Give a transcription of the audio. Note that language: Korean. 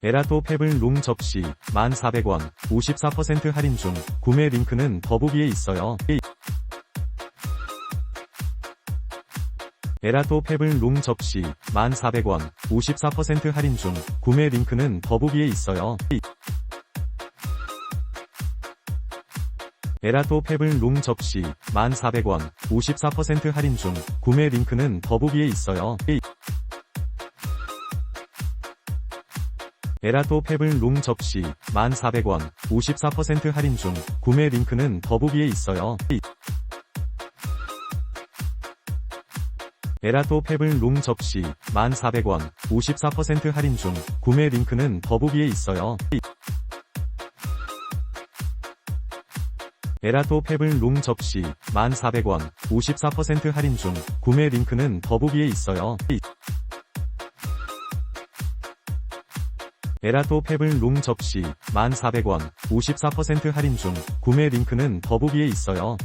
에라또 페블 룸 접시 1,400원 54% 할인 중 구매 링크는 더보기에 있어요. 에라또 페블 룸 접시 1,400원 54% 할인 중 구매 링크는 더보기에 있어요. 에라또 페블 룸 접시 1,400원 54% 할인 중 구매 링크는 더보기에 있어요. 에라또 페블 룸 접시 1,400원 54% 할인 중 구매 링크는 더보기에 있어요. 에라또 페블 룸 접시 1,400원 54% 할인 중 구매 링크는 더보기에 있어요. 에라또 페블 룸 접시 1,400원 54% 할인 중 구매 링크는 더보기에 있어요. 에라또 페블 룸 접시 1,400원 54% 할인 중 구매 링크는 더보기에 있어요.